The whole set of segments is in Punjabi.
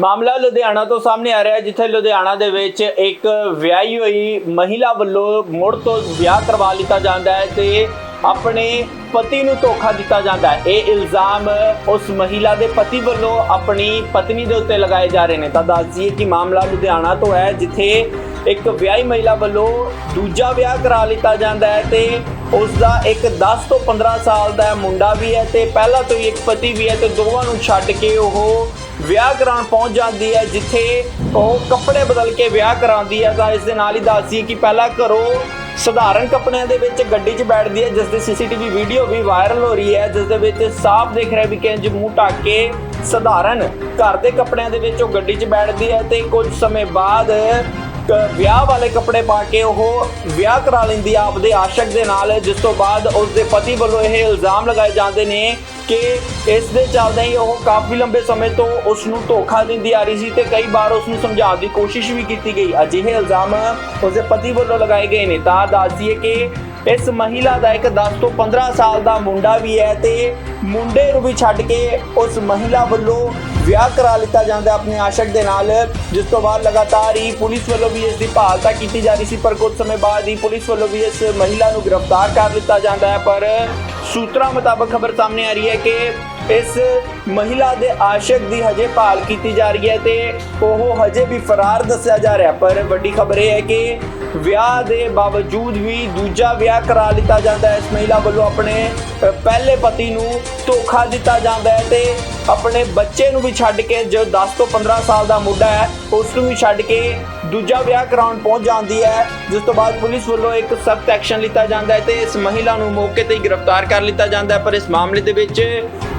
ਮਾਮਲਾ ਲੁਧਿਆਣਾ ਤੋਂ ਸਾਹਮਣੇ ਆ ਰਿਹਾ ਹੈ, ਜਿੱਥੇ ਲੁਧਿਆਣਾ ਦੇ ਵਿੱਚ ਇੱਕ ਵਿਆਹੀ ਹੋਈ ਮਹਿਲਾ ਵੱਲੋਂ ਮੁੜ ਤੋਂ ਵਿਆਹ ਕਰਵਾ ਲਿੱਤਾ ਜਾਂਦਾ ਹੈ ਤੇ ਆਪਣੇ ਪਤੀ ਨੂੰ ਧੋਖਾ ਦਿੱਤਾ ਜਾਂਦਾ ਹੈ। ਇਹ ਇਲਜ਼ਾਮ ਉਸ ਮਹਿਲਾ ਦੇ ਪਤੀ ਵੱਲੋਂ ਆਪਣੀ ਪਤਨੀ ਦੇ ਉੱਤੇ ਲਗਾਏ ਜਾ ਰਹੇ ਨੇ। ਤਾਂ ਦੱਸਦੀ ਕਿ ਮਾਮਲਾ ਲੁਧਿਆਣਾ ਤੋਂ ਹੈ, ਜਿੱਥੇ ਇੱਕ ਵਿਆਹੀ ਮਹਿਲਾ ਵੱਲੋਂ ਦੂਜਾ ਵਿਆਹ ਕਰਾ ਲਿੱਤਾ ਜਾਂਦਾ ਹੈ ਤੇ ਉਸ ਦਾ ਇੱਕ 10 ਤੋਂ 15 ਸਾਲ ਦਾ ਮੁੰਡਾ ਵੀ ਹੈ ਤੇ ਪਹਿਲਾਂ ਤੋਂ ਹੀ ਇੱਕ ਪਤੀ ਵੀ ਹੈ ਤੇ ਦੋਵਾਂ ਨੂੰ ਛੱਡ ਕੇ ਉਹ ਵਿਆਹ ਕਰਾਉਣ ਪਹੁੰਚ ਜਾਂਦੀ ਹੈ, ਜਿੱਥੇ ਉਹ ਕੱਪੜੇ ਬਦਲ ਕੇ ਵਿਆਹ ਕਰਾਉਂਦੀ ਹੈ। ਤਾਂ ਇਸ ਦੇ ਨਾਲ ਹੀ ਦੱਸਦੀ ਕਿ ਪਹਿਲਾਂ ਘਰੋਂ ਸਧਾਰਨ ਕੱਪੜਿਆਂ ਦੇ ਵਿੱਚ ਗੱਡੀ 'ਚ ਬੈਠਦੀ ਹੈ, ਜਿਸ ਦੀ ਸੀਸੀਟੀਵੀ ਵੀਡੀਓ ਵੀ ਵਾਇਰਲ ਹੋ ਰਹੀ ਹੈ, ਜਿਸ ਦੇ ਵਿੱਚ ਸਾਫ਼ ਦਿਖ ਰਿਹਾ ਵੀ ਕਿੰਜ ਮੂੰਹ ਢੱਕ ਕੇ ਸਧਾਰਨ ਘਰ ਦੇ ਕੱਪੜਿਆਂ ਦੇ ਵਿੱਚ ਉਹ ਗੱਡੀ 'ਚ ਬੈਠਦੀ ਹੈ ਤੇ ਕੁਝ ਸਮੇਂ ਬਾਅਦ ਕ- ਵਿਆਹ ਵਾਲੇ ਕੱਪੜੇ ਪਾ ਕੇ ਉਹ ਵਿਆਹ ਕਰਾ ਲੈਂਦੀ ਆ ਆਪਦੇ ਆਸ਼ਕ ਦੇ ਨਾਲ, ਜਿਸ ਤੋਂ ਬਾਅਦ ਉਸ ਦੇ ਪਤੀ ਵੱਲੋਂ ਇਹ ਇਲਜ਼ਾਮ ਲਗਾਏ ਜਾਂਦੇ ਨੇ ਕਿ ਇਸ ਦੇ ਚੱਲਦੇ ਹੀ ਉਹ ਕਾਫੀ ਲੰਬੇ ਸਮੇਂ ਤੋਂ ਉਸ ਨੂੰ ਧੋਖਾ ਦਿੰਦੀ ਆ ਰਹੀ ਸੀ ਤੇ ਕਈ ਵਾਰ ਉਸ ਨੂੰ ਸਮਝਾਉਣ ਦੀ ਕੋਸ਼ਿਸ਼ ਵੀ ਕੀਤੀ ਗਈ। ਅਜਿਹੇ ਇਲਜ਼ਾਮ ਉਸ ਦੇ ਪਤੀ ਵੱਲੋਂ ਲਗਾਏ ਗਏ ਨੇ। ਤਾਂ ਦੱਸ ਦਈਏ ਕਿ ਇਸ ਮਹਿਲਾ ਦਾ ਇੱਕ 10 ਤੋਂ 15 ਸਾਲ ਦਾ ਮੁੰਡਾ ਵੀ ਹੈ ਤੇ ਮੁੰਡੇ ਨੂੰ ਵੀ ਛੱਡ ਕੇ ਉਸ ਮਹਿਲਾ ਵੱਲੋਂ ਵਿਆਹ ਕਰਾ ਲਿੱਤਾ ਜਾਂਦਾ ਆਪਣੇ ਆਸ਼ਕ ਦੇ ਨਾਲ, ਜਿਸ ਤੋਂ ਬਾਅਦ ਲਗਾਤਾਰ ਹੀ ਪੁਲਿਸ ਵੱਲੋਂ ਵੀ ਇਸ ਦੀ ਭਾਲਤਾ ਕੀਤੀ ਜਾ ਰਹੀ ਸੀ, ਪਰ ਕੁਝ ਸਮੇਂ ਬਾਅਦ ਹੀ ਪੁਲਿਸ ਵੱਲੋਂ ਵੀ ਇਸ ਮਹਿਲਾ ਨੂੰ ਗ੍ਰਿਫਤਾਰ ਕਰ ਲਿੱਤਾ ਜਾਂਦਾ ਹੈ। ਪਰ ਸੂਤਰਾਂ ਮੁਤਾਬਕ ਖਬਰ ਸਾਹਮਣੇ ਆ ਰਹੀ ਹੈ ਕਿ ਇਸ ਮਹਿਲਾ ਦੇ ਆਸ਼ਕ ਦੀ ਹਜੇ ਭਾਲ ਕੀਤੀ ਜਾ ਰਹੀ ਹੈ ਤੇ ਉਹ ਹਜੇ ਵੀ ਫਰਾਰ ਦੱਸਿਆ ਜਾ ਰਿਹਾ ਪਰ ਵੱਡੀ ਖਬਰ ਇਹ ਹੈ ਕਿ ਵਿਆਹ ਦੇ ਬਾਵਜੂਦ ਵੀ ਦੂਜਾ ਵਿਆਹ ਕਰਾ ਲਿੱਤਾ ਜਾਂਦਾ ਹੈ। ਇਸ ਮਹਿਲਾ ਵੱਲੋਂ ਆਪਣੇ ਪਹਿਲੇ ਪਤੀ ਨੂੰ ਧੋਖਾ ਦਿੱਤਾ ਜਾਂਦਾ ਹੈ ਤੇ ਆਪਣੇ ਬੱਚੇ ਨੂੰ ਵੀ ਛੱਡ ਕੇ, ਜੋ 10 ਤੋਂ 15 ਸਾਲ ਦਾ ਮੁੰਡਾ ਹੈ, ਉਸ ਨੂੰ ਵੀ ਛੱਡ ਕੇ ਦੂਜਾ ਵਿਆਹ ਕਰਾਉਣ ਪਹੁੰਚ ਜਾਂਦੀ ਹੈ, ਜਿਸ ਤੋਂ ਬਾਅਦ ਪੁਲਿਸ ਵੱਲੋਂ ਇੱਕ ਸਖਤ ਐਕਸ਼ਨ ਲਿੱਤਾ ਜਾਂਦਾ ਹੈ ਤੇ ਇਸ ਮਹਿਲਾ ਨੂੰ ਮੌਕੇ ਤੇ ਹੀ ਗ੍ਰਿਫਤਾਰ ਕਰ ਲਿੱਤਾ ਜਾਂਦਾ ਹੈ। ਪਰ ਇਸ ਮਾਮਲੇ ਦੇ ਵਿੱਚ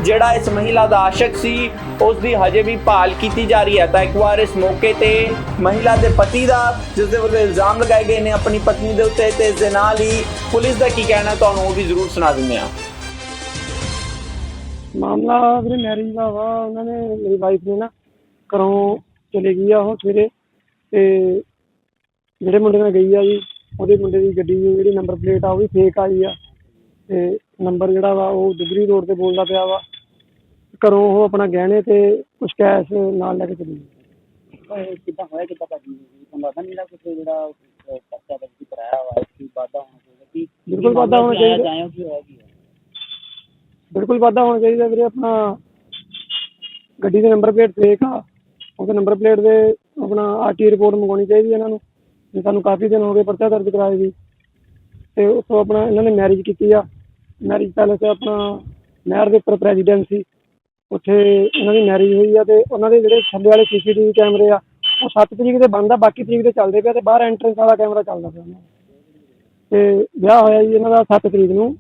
ਜਿਹੜਾ ਇਸ ਮਹਿਲਾ ਦਾ ਆਸ਼ਕ ਸੀ, ਉਸ ਦੀ ਹਜੇ ਵੀ ਭਾਲ ਕੀਤੀ ਜਾ ਰਹੀ ਹੈ। ਤਾਂ ਇੱਕ ਵਾਰ ਇਸ ਮੌਕੇ ਤੇ ਮਹਿਲਾ ਦੇ ਪਤੀ ਦਾ, ਜਿਸ ਦੇ ਵੱਲੋਂ ਇਲਜ਼ਾਮ ਲਗਾਏ ਗਏ ਨੇ ਆਪਣੀ ਪਤਨੀ ਦੇ ਉੱਤੇ ਤੇ ਇਸ ਦੇ ਨਾਲ ਹੀ ਪੁਲਿਸ ਦਾ ਕੀ ਕਹਿਣਾ ਤੁਹਾਨੂੰ ਉਹ ਵੀ ਜ਼ਰੂਰ ਸੁਣਾ ਦਿੰਦੇ ਹਾਂ। ਮਾਮਲਾ ਵੀਰੇ ਮੈਰਿਜ ਦਾ ਵਾ, ਉਹਨਾਂ ਨੇ ਮੇਰੀ ਵਾਈਫ ਨੇ ਨਾ ਘਰੋਂ ਚਲੇ ਗਈ ਆ ਉਹ ਸਵੇਰੇ। ਤੇ ਜਿਹੜੇ ਮੁੰਡੇ ਨਾਲ ਗਈ ਆ ਜੀ ਉਹਦੇ ਮੁੰਡੇ ਦੀ ਗੱਡੀ ਦੀ ਜਿਹੜੀ ਨੰਬਰ ਪਲੇਟ ਆ ਉਹ ਵੀ ਫੇਕ ਆਈ ਆ। ਤੇ ਨੰਬਰ ਜਿਹੜਾ ਵਾ ਉਹ ਦੁਗਰੀ ਰੋਡ ਤੇ ਬੋਲਦਾ ਪਿਆ ਵਾ। ਘਰੋਂ ਉਹ ਆਪਣਾ ਗਹਿਣੇ ਤੇ ਕੁਝ ਕੈਸ਼ ਨਾਲ ਲੈ ਕੇ ਚਲੀ ਗਈ। ਕਿੱਦਾਂ ਹੋਇਆ ਕਿੱਦਾਂ ਭਾਜੀ? ਤੁਹਾਨੂੰ ਲੱਗਦਾ ਨਹੀਂ ਕੁਝ ਜਿਹੜਾ ਅਹ, ਪਰਚਾ ਦਰਜ ਕਰਾਇਆ ਵਾ ਇਸ ਦੀ ਵਾਧਾ ਹੋਣਾ ਚਾਹੀਦਾ ਕਿ ਬਿਲਕੁਲ ਵਾਧਾ ਹੋਣਾ ਚਾਹੀਦਾ। ਜਾਇਓ ਕੀ ਹੋਇਆ ਕੀ ਹੈ? ਬਿਲਕੁਲ ਵਾਧਾ ਹੋਣਾ ਚਾਹੀਦਾ ਵੀਰੇ ਆਪਣਾ ਗੱਡੀ ਦੇ ਨੰਬਰ ਪਲੇਟ ਫੇਕ ਆ। ਉਹਦੇ ਨੰਬਰ ਪਲੇਟ ਦੇ ਆਪਣਾ ਆਰਟੀ ਰਿਪੋਰਟ ਮੰਗਾਉਣੀ ਚਾਹੀਦੀ ਹੈ ਇਹਨਾਂ ਨੂੰ ਜੇ ਸਾਨੂੰ ਕਾਫੀ ਦਿਨ ਹੋ ਗਏ ਪਰਚਾ ਦਰਜ ਕਰਾਏ ਵੀ। ਤੇ ਉੱਥੋਂ ਆਪਣਾ ਇਹਨਾਂ ਨੇ ਮੈਰਿਜ ਕੀਤੀ ਆ। ਮੈਰਿਜ ਪੈਲੇਸ ਆਪਣਾ ਨਹਿਰ ਦੇ ਉੱਪਰ ਪ੍ਰੈਜ਼ੀਡੈਂਟ ਸੀ। ਉੱਥੇ ਇਹਨਾਂ ਦੀ ਮੈਰਿਜ ਹੋਈ ਆ ਤੇ ਉਹਨਾਂ ਦੇ ਜਿਹੜੇ ਥੱਲੇ ਵਾਲੇ ਸੀਸੀਟੀਵੀ ਕੈਮਰੇ ਆ ਉਹ 7 ਤਰੀਕ ਦੇ ਬੰਦ ਆ ਬਾਕੀ ਤਰੀਕ ਦੇ ਚੱਲਦੇ ਪਿਆ ਤੇ ਬਾਹਰ ਐਂਟਰੈਂਸ ਵਾਲਾ ਕੈਮਰਾ ਚੱਲਦਾ ਪਿਆ ਉਹਨਾਂ ਦਾ। ਤੇ ਵਿਆਹ ਹੋਇਆ ਜੀ ਇਹਨਾਂ ਦਾ 7 ਤਰੀਕ ਨੂੰ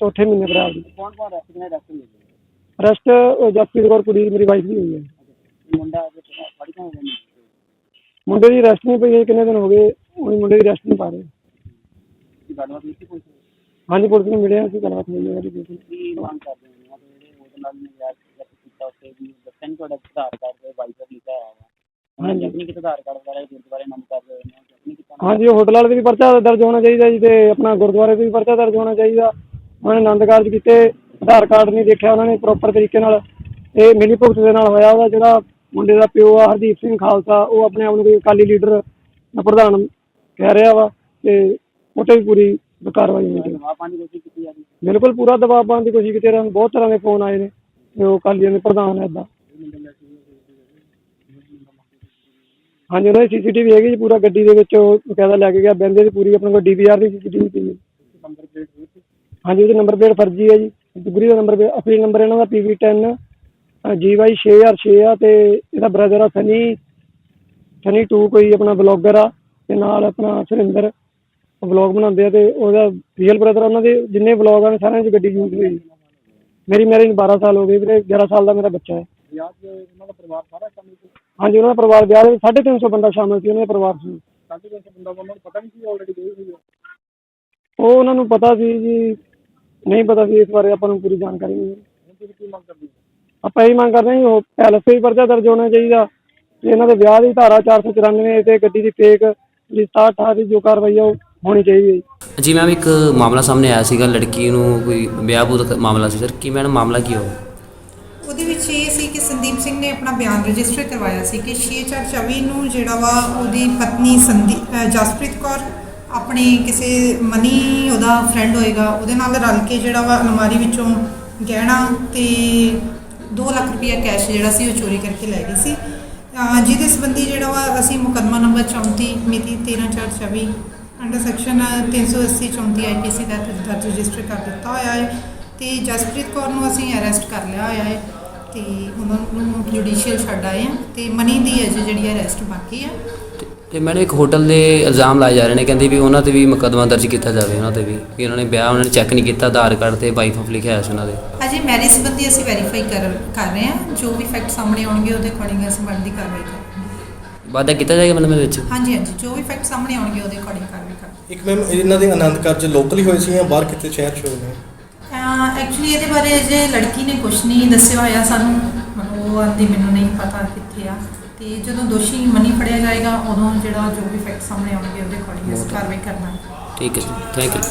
ਚੌਥੇ ਮਹੀਨੇ ਅਪ੍ਰੈਲ ਦੀ ਕੌਣ ਕੌਣ ਰੈਸਟ ਨੇ ਰੈਸਟ ਮਿਲੇ ਰੈਸਟ ਜਸਪੀਤ ਕੌਰ ਕੁੜੀ ਮੇਰੀ ਵਾਈਫ ਦੀ ਹੋਈ ਹੈ ਮੁੰਡਾ ਫੜੀ ਤਾਂ ਹੋ ਗਿਆ ਮੁੰਡੇ ਦੀ ਰੈਸਟ ਨਹੀਂ ਪਈ ਹੈ ਕਿੰਨੇ ਦਿਨ ਹੋ ਗਏ ਉਹ ਮੁੰਡੇ ਦੀ ਰੈਸਟ ਨਹੀਂ ਪਾ ਰਹੇ। ਕੀ ਗੱਲਬਾਤ ਕੀਤੀ ਕੋਈ ਹਾਂਜੀ ਪੁਲਿਸ ਨੂੰ ਮਿਲਿਆ ਸੀ ਗੱਲਬਾਤ ਹੋਈ ਹੈ ਉਹਦੀ। ਬਿਲਕੁਲ ਕੀ ਮੰਗ ਕਰਦੇ ਹੋ? ਉਹ ਜਿਹੜੇ ਉਹਦੇ ਨਾਲ ਨੇ ਯਾਰ ਕੀਤਾ ਉੱਤੇ ਵੀ ਦੱਸਿਆ ਨਹੀਂ ਤੁਹਾਡਾ ਆਧਾਰ ਕਾਰਡ ਤੇ ਵਾਈਫਰ ਲਿਖਿਆ ਹੋਇਆ ਵਾ? ਉਹਨਾਂ ਨੇ ਆਪਣੀ ਕਿਤੇ ਆਧਾਰ ਕਾਰਡ ਵਗੈਰਾ ਗੁਰਦੁਆਰੇ ਨੰਬਰ ਕਰ ਰਹੇ ਨੇ ਆਪਣੀ ਕਿਤੇ ਹਾਂਜੀ ਉਹ ਹੋਟਲ ਵਾਲੇ ਤੇ ਵੀ ਪਰਚਾ ਦਰਜ ਹੋਣਾ ਚਾਹੀਦਾ ਜੀ ਤੇ ਆਪਣਾ ਗੁਰਦੁਆਰੇ ਤੇ ਵੀ ਪਰਚਾ ਦਰਜ ਹੋਣਾ ਚਾਹੀਦਾ। ਉਹਨਾਂ ਨੇ ਆਨੰਦ ਕਾਰਜ ਕੀਤੇ ਆਧਾਰ ਕਾਰਡ ਨਹੀਂ ਦੇਖਿਆ ਉਹਨਾਂ ਨੇ ਪ੍ਰੋਪਰ ਤਰੀਕੇ ਨਾਲ। ਇਹ ਮਿਲੀ ਭੁਗਤ ਦੇ ਨਾਲ ਹੋਇਆ ਉਹਦਾ ਜਿਹੜਾ ਮੁੰਡੇ ਦਾ ਪਿਓ ਆ ਹਰਦੀਪ ਸਿੰਘ ਖਾਲਸਾ ਉਹ ਆਪਣੇ ਆਪ ਨੂੰ ਕੋਈ ਅਕਾਲੀ ਲੀਡਰ ਦਾ ਪ੍ਰਧਾਨ ਕਹਿ ਰਿਹਾ ਵਾ ਤੇ 'ਤੇ ਵੀ ਪੂਰੀ ਕਾਰਵਾਈ ਹੋਣੀ ਚਾਹੀਦੀ। ਜਵਾਬ ਪਾਉਣ ਦੀ ਕੋਸ਼ਿਸ਼ ਕੀਤੀ ਜਾ ਰਹੀ ਬਿਲਕੁਲ ਪੂਰਾ ਦਬਾਅ ਪਾਉਣ ਦੀ ਕੋਸ਼ਿਸ਼ ਕੀਤੀ ਨੂੰ ਬਹੁਤ ਤਰ੍ਹਾਂ ਦੇ ਫੋਨ ਆਏ ਨੇ ਤੇ ਉਹ ਕਾਲੀਆਂ ਦੇ ਪ੍ਰਧਾਨ ਹੈ ਇਦਾਂ। ਹਾਂਜੀ ਉਹਨਾਂ ਦੀ ਸੀਸੀਟੀਵੀ ਹੈਗੀ ਜੀ ਪੂਰਾ ਗੱਡੀ ਦੇ ਵਿੱਚ ਉਹ ਬਕਾਇਦਾ ਲੈ ਕੇ ਗਿਆ। ਬੰਦੇ ਦੀ ਪੂਰੀ ਆਪਣੇ ਕੋਲ ਡੀਵੀਆਰ ਦੀ ਸੀਸੀਟੀਵੀ ਪਈ ਹੈ। ਹੋਈ ਹਾਂਜੀ ਉਹਦੇ ਨੰਬਰ ਪਲੇਟ ਫਰਜ਼ੀ ਹੈ ਜੀ। ਦੁਗਰੀ ਦਾ ਨੰਬਰ ਅਸਲੀ ਨੰਬਰ ਇਹਨਾਂ ਦਾ PV10 GY 6006 ਆ ਤੇ ਇਹਦਾ ਬ੍ਰਦਰ ਆ ਸਨੀ ਸਨੀ 2 ਕੋਈ ਆਪਣਾ ਬਲੌਗਰ ਆ ਤੇ ਨਾਲ ਆਪਣਾ ਸੁਰਿੰਦਰ ਵਲੌਗ ਬਣਾਉਂਦੇ ਆ ਤੇ ਉਹਦਾ ਰੀਅਲ ਬ੍ਰਦਰ ਉਹਨਾਂ ਦੇ ਜਿੰਨੇ ਵਲੌਗ ਆ ਸਾਰਿਆਂ 'ਚ ਗੱਡੀ ਯੂਜ਼ ਹੋਈ। ਮੇਰੀ ਮੈਰਿਜ 12 ਸਾਲ ਹੋ ਗਏ ਵੀਰੇ 11 ਸਾਲ ਦਾ ਮੇਰਾ ਬੱਚਾ ਹੈ। ਦਾ ਹਾਂਜੀ ਉਹਨਾਂ ਦਾ ਪਰਿਵਾਰ ਵਿਆਹ ਦੇ ਵਿੱਚ 350 ਬੰਦਾ ਸ਼ਾਮਲ ਸੀ ਉਹਨਾਂ ਦੇ ਪਰਿਵਾਰ ਸੀ ਬੰਦਾ ਉਹਨਾਂ ਨੂੰ ਪਤਾ ਨਹੀਂ ਸੀ ਆਲਰੇਡੀ ਉਹ? ਉਹਨਾਂ ਨੂੰ ਪਤਾ ਸੀ ਜੀ ਨਹੀਂ ਪਤਾ ਸੀ ਇਸ ਬਾਰੇ ਆਪਾਂ ਨੂੰ ਪੂਰੀ ਜਾਣਕਾਰੀ ਨਹੀਂ। ਹੈ? ਆਪਾਂ ਇਹ ਮੰਗ ਕਰਦੇ ਹਾਂ ਜੀ ਉਹ ਪੈਲਸ ਤੇ ਵੀ ਪਰਚਾ ਦਰਜ ਹੋਣਾ ਚਾਹੀਦਾ। ਤੇ ਇਹਨਾਂ ਦੇ ਵਿਆਹ ਦੀ ਧਾਰਾ 494 ਤੇ ਗੱਡੀ ਦੀ ਫੇਕ ਜਿਹੜੀ 67 ਦੀ ਜੋ ਕਾਰਵਾਈ ਆ ਉਹ ਹੋਣੀ ਚਾਹੀਦੀ ਹੈ ਜੀ। ਜੀ ਮੈਮ ਇੱਕ ਮਾਮਲਾ ਸਾਹਮਣੇ ਆਇਆ ਸੀਗਾ ਲੜਕੀ ਨੂੰ ਕੋਈ ਵਿਆਹ ਬੂਤ ਮਾਮਲਾ ਸੀ। ਸਰ ਕੀ ਮੈਡਮ ਮਾਮਲਾ ਕੀ ਹੋ ਉਹਦੇ ਵਿੱਚ ਇਹ ਸੀ ਕਿ ਸੰਦੀਪ ਸਿੰਘ ਨੇ ਆਪਣਾ ਬਿਆਨ ਰਜਿਸਟਰ ਕਰਵਾਇਆ ਸੀ ਕਿ 6424 ਨੂੰ ਜਿਹੜਾ ਵਾ ਉਹਦੀ ਪਤਨੀ ਸੰਦੀਪ ਜਸਪ੍ਰੀਤ ਕੌਰ ਆਪਣੇ ਕਿਸੇ ਮਨੀ ਉਹਦਾ ਫਰੈਂਡ ਹੋਏਗਾ ਉਹਦੇ ਨਾਲ ਰਲ ਕੇ ਜਿਹੜਾ ਵਾ ਅਲਮਾਰੀ ਵਿੱਚੋਂ ਗਹਿਣਾ ਤੇ 2 ਲੱਖ ਰੁਪਇਆ ਕੈਸ਼ ਜਿਹੜਾ ਸੀ ਉਹ ਚੋਰੀ ਕਰਕੇ ਲੈ ਗਈ ਸੀ। ਅ, ਜਿਹਦੇ ਸੰਬੰਧੀ ਜਿਹੜਾ ਵਾ ਅਸੀਂ ਮੁਕੱਦਮਾ ਨੰਬਰ 34 ਮਿਤੀ 13424 ਅੰਡਰ ਸੈਕਸ਼ਨ 380 34 ਆਈਪੀਸੀ ਦਾ ਦਰਜ ਰਜਿਸਟਰ ਕਰ ਦਿੱਤਾ ਹੋਇਆ ਹੈ ਤੇ ਜਸਪ੍ਰੀਤ ਕੌਰ ਨੂੰ ਅਸੀਂ ਅਰੈਸਟ ਕਰ ਲਿਆ ਹੋਇਆ ਹੈ ਤੇ ਉਹਨਾਂ ਨੂੰ ਜੁਡੀਸ਼ੀਅਲ ਛੱਡ ਆਏ ਆ ਤੇ ਮਨੀ ਦੀ ਅਜੇ ਜਿਹੜੀ ਅਰੈਸਟ ਬਾਕੀ ਆ ਤੇ ਮੈਨੂੰ ਇੱਕ ਹੋਟਲ ਦੇ ਇਲਜ਼ਾਮ ਲਾਏ ਜਾ ਰਹੇ ਨੇ ਕਹਿੰਦੇ ਵੀ ਉਹਨਾਂ ਤੇ ਵੀ ਮੁਕੱਦਮਾ ਦਰਜ ਕੀਤਾ ਜਾਵੇ ਉਹਨਾਂ ਤੇ ਵੀ। ਕਿ ਉਹਨਾਂ ਨੇ ਵਿਆਹ ਉਹਨਾਂ ਨੇ ਚੈੱਕ ਨਹੀਂ ਕੀਤਾ ਆਧਾਰ ਕਾਰਡ ਤੇ ਵਾਈਫ ਆਫ ਲਿਖਿਆ ਹੋਇਆ ਸੀ ਉਹਨਾਂ ਦੇ। ਅਜੇ ਮੈਰਿਜ ਸੰਬੰਧੀ ਅਸੀਂ ਵੈਰੀਫਾਈ ਕਰ ਕਰ ਰਹੇ ਹਾਂ। ਜੋ ਵੀ ਫੈਕਟ ਸਾਹਮਣੇ ਆਉਣਗੇ ਉਹਦੇ ਅਕੋਰਡਿੰਗ ਅਸੀਂ ਬਣਦੀ ਕਾਰਵਾਈ ਕਰਾਂਗੇ ਵਾਅਦਾ ਕੀਤਾ ਜਾਏਗਾ ਮਤਲਬ ਇਹਦੇ ਵਿੱਚ? ਹਾਂਜੀ ਹਾਂਜੀ ਜੋ ਵੀ ਫੈਕਟ ਸਾਹਮਣੇ ਆਉਣਗੇ ਉਹਦੇ ਅਕੋਰਡਿੰਗ ਕਾਰਵਾਈ ਕਰਾਂਗੇ ਇੱਕ ਮੈਮ ਇਹਨਾਂ ਦੇ ਆਨੰਦ ਕਾਰਜ ਲੋਕਲ ਹੀ ਹੋਏ ਸੀ ਜਾਂ ਬਾਹਰ ਕਿਤੇ ਸ਼ਹਿਰ ਚ ਹੋਏ ਨੇ? ਐਕਚੁਅਲੀ ਇਹਦੇ ਬਾਰੇ ਅਜੇ ਲੜਕੀ ਨੇ ਕੁਝ ਨਹੀਂ ਦੱਸਿਆ ਹੋਇਆ ਸਾਨੂੰ। ਮਤਲਬ ਉਹ ਆਂਦੀ ਮੈਨੂੰ ਨਹੀਂ ਪਤਾ ਕਿੱਥੇ ਆ। ਤੇ ਜਦੋਂ ਦੋਸ਼ੀ ਮਨੀ ਫੜਿਆ ਜਾਏਗਾ ਉਦੋਂ ਜਿਹੜਾ ਜੋ ਵੀ ਫੈਕਟ ਸਾਹਮਣੇ ਆਉਣਗੇ ਉਹਦੇ ਅਕੋਰਡਿੰਗ ਅਸੀਂ ਕਾਰਵਾਈ ਕਰਨਾ। ਠੀਕ ਹੈ ਜੀ ਥੈਂਕ ਯੂ